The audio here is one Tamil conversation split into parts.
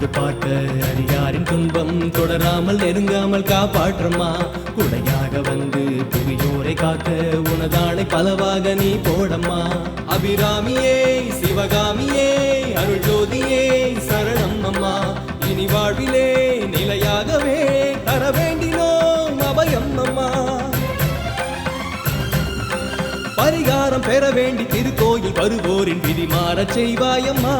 கண்ணோடு பார்க்க அடியாரின் துன்பம் தொடராமல் நெருங்காமல் காப்பாற்றம்மா. குடையாக வந்து புவியோரை காக்க உனதானை பலவாக நீ போடம்மா. அபிராமியே சிவகாமியே அருள் ஜோதியே சரணம் அம்மா இனி வாழ்விலே நிலையாகவே தர வேண்டினோம் அபயம் அம்மா பரிகாரம் பெற வேண்டி திருக்கோயில் வருவோரின் விதி மாறச் செய்வாயம்மா.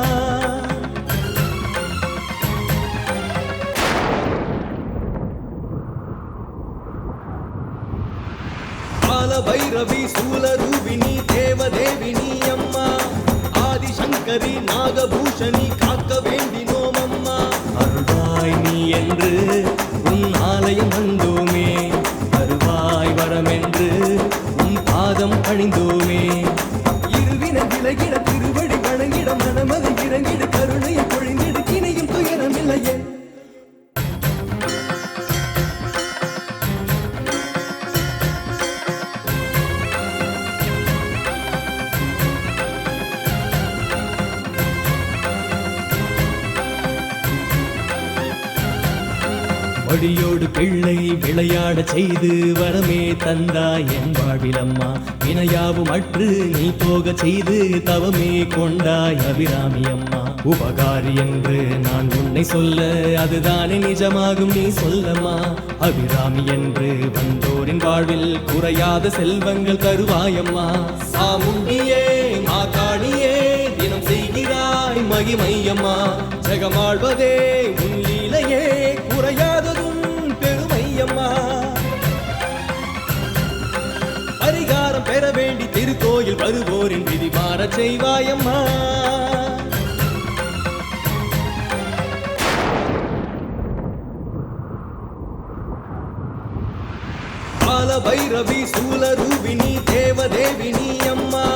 பைரவி சூலரூபிணி தேவதேவினி அம்மா. ஆதிசங்கரி நாகபூஷணி காக்க வேண்டினோம் அம்மா. அருள்வாய் நீ என்று உன் ஆலயம் வழியோடு பிள்ளை விளையாடச் செய்து வரமே தந்தாய் என் வாழ்விலம்மா வினையாவும் அற்று நீ போகச் செய்து தவமே கொண்டாய் அபிராமி அம்மா. உபகாரி என்று நான் உன்னை சொல்ல அதுதானே நிஜமாகும் நீ சொல்லம்மா. அபிராமி என்று வந்தோரின் வாழ்வில் குறையாத செல்வங்கள் தருவாயம்மா. சாமுண்டியே மாகாணியே தினம் செய்கிறாய் மகிமையம்மா. ஜெகமாழ்வதே பெற வேண்டி திருக்கோயில் வருவோரின் விதி மாறச் செய்வாயம்மா. கால பைரவி சூலரூபிணி தேவதேவினி அம்மா.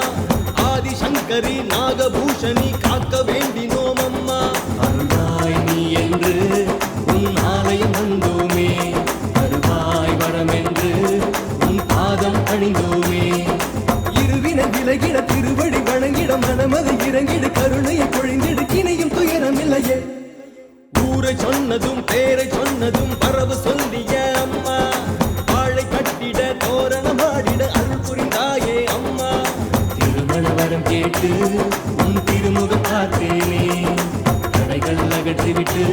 ஆதிசங்கரி நாகபூஷணி காக்க வேண்டி நோமம்மா. அருள்வாய் நீ என்று உன் ஆலயம் வந்தோமே அருள்வாய் வரமென்று விலகிட திருவடி வணங்கிட மனமது இறங்கிட கருணையை பொழிந்திடு கிணையும் துயரமில்லையே. ஊரை சொன்னதும் பேரை சொன்னதும் பரவு சொல்லிய அம்மா. வாழை கட்டிட தோரணமாடிட அருள் புரிந்தாயே அம்மா. திருமண வரம் கேட்டு உன் திருமுகம் பார்த்தேனே. தடைகள் அகற்றிவிட்டு